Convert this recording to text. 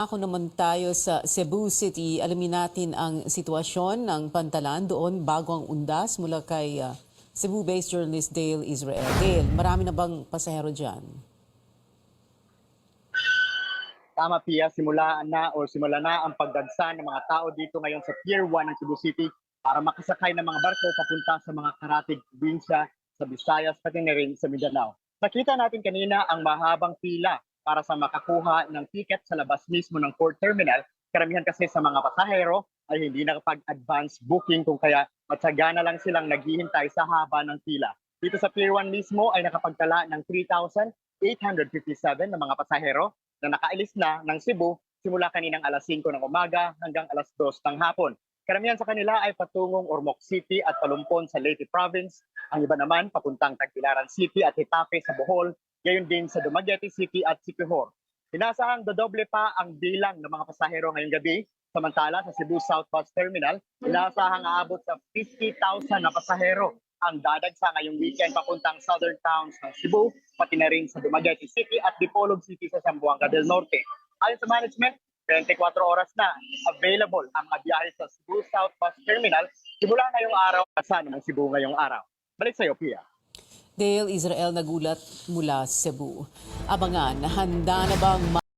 Ako naman tayo sa Cebu City. Alamin natin ang sitwasyon ng pantalan doon bago ang undas mula kay uh, Cebu-based journalist Dale Israel. Dale, marami na bang pasahero dyan? Tama Pia, simula na o simula na ang pagdagsa ng mga tao dito ngayon sa Pier 1 ng Cebu City para makasakay ng mga barko papunta sa mga karatig probinsya sa Visayas pati na rin sa Mindanao. Nakita natin kanina ang mahabang pila para sa makakuha ng ticket sa labas mismo ng port terminal. Karamihan kasi sa mga pasahero ay hindi nakapag-advance booking kung kaya matyaga na lang silang naghihintay sa haba ng pila. Dito sa Pier 1 mismo ay nakapagtala ng 3,857 na mga pasahero na nakaalis na ng Cebu simula kaninang alas 5 ng umaga hanggang alas 2 ng hapon. Karamihan sa kanila ay patungong Ormoc City at Palumpon sa Leyte Province. Ang iba naman papuntang Tagbilaran City at Hitape sa Bohol, gayon din sa Dumaguete City at Siquijor. Inasahang dodoble pa ang bilang ng mga pasahero ngayong gabi. Samantala sa Cebu South Bus Terminal, inasahang aabot sa 50,000 na pasahero ang dadagsa ngayong weekend papuntang southern towns ng Cebu, pati na rin sa Dumaguete City at Dipolog City sa Zamboanga del Norte. Ayon sa management, 24 oras na available ang biyahe sa Cebu South Bus Terminal simula ngayong araw sa ng Cebu ngayong araw. Balik sa iyo, Pia. Dale Israel nagulat mula Cebu. Abangan, handa na bang